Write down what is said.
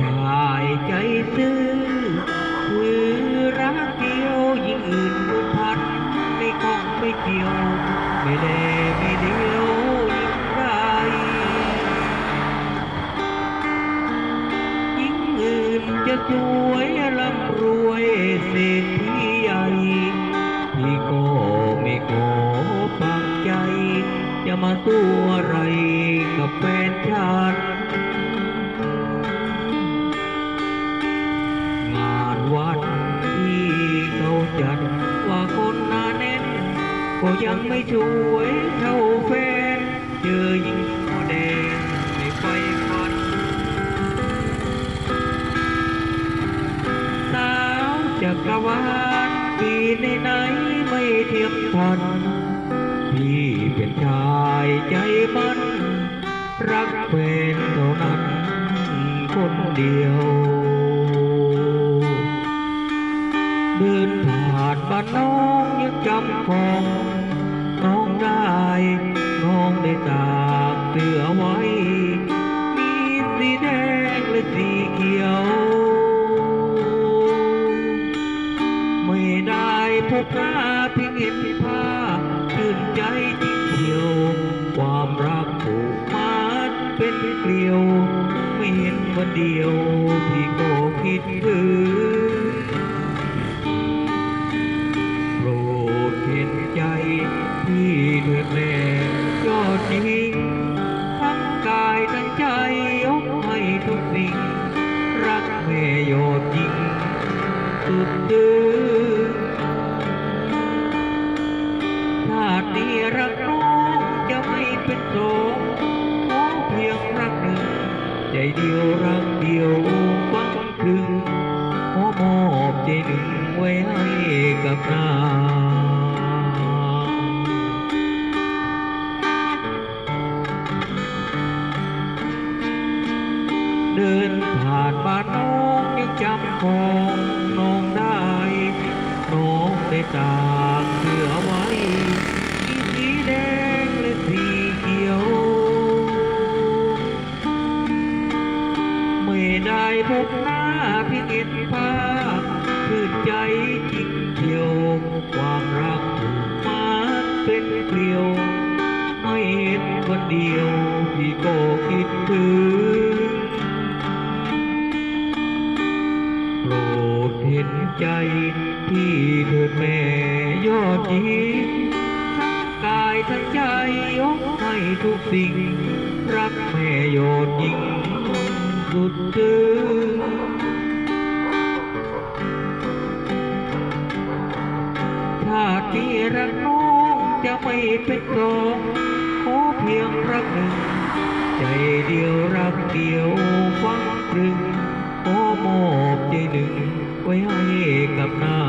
ชายใจซื่อคือรักเดียวยิ่งอื่นผูกพันไม่ข้องไม่เกี่ยว ไม่แลไม่เดียวยิ่งไรยิ่งอื่นจะสวยร่ำรวยเศรษฐีใหญ่พี่ก็ไม่ขอปักใจ จะมาสู้อะไรกับแฟนฉันง ก็ยังไม่ช่วยเท่าแฟน เจอยิ่งหัวแดงไม่ไฟฟัน สาวจักรวาลปีในไหนไม่เทียมทัน พี่เป็นชายใจมัน รักแฟนเท่านั้นคนเดียวเดินผ่านบ้านน้องยังจำของน้องได้ น้องได้ตากเสื้อไว้ มีสีแดงและสีเขียว ไม่ได้พบหน้าเพียงเห็นภาพชื่นใจจริงเดียว ความรักผูกมัดเป็นเกลียว ไม่เห็นวันเดียวพี่ก็คิดถึง ม่ยอดจริงสุดซึ้งชาตินี้รักน้องจะไม่เป็นโสมขอเพียงรักหนึ่ง ใจเดียวรักเดียวฟังถึงขอมอบใจหนึ่งไว้ให้กับนาง จำของน้องได้น้องได้ตากเสื้อไว้สีแดงและสีเขียว ไม่ได้พบหน้าพียงเห็นภาพชื่นใจจริงเดียว ความรักผูกมัดเป็นเกลียว ไม่เห็นคนเดียว พี่ก็คิดถึง ดเห็นใจพี่เถิดแม่ยอดหญิงทั้งกายทั้งใจยกให้ทุกสิ่ง รักแม่ยอดหญิงสุดซึ้งชาติที่รักน้องจะไม่เป็นสองขอเพียงรักหนึ่ง ใจเดียวรักเดียวฟังตรึงขอมอบใจหนึ่ง ไว้ให้กับเรา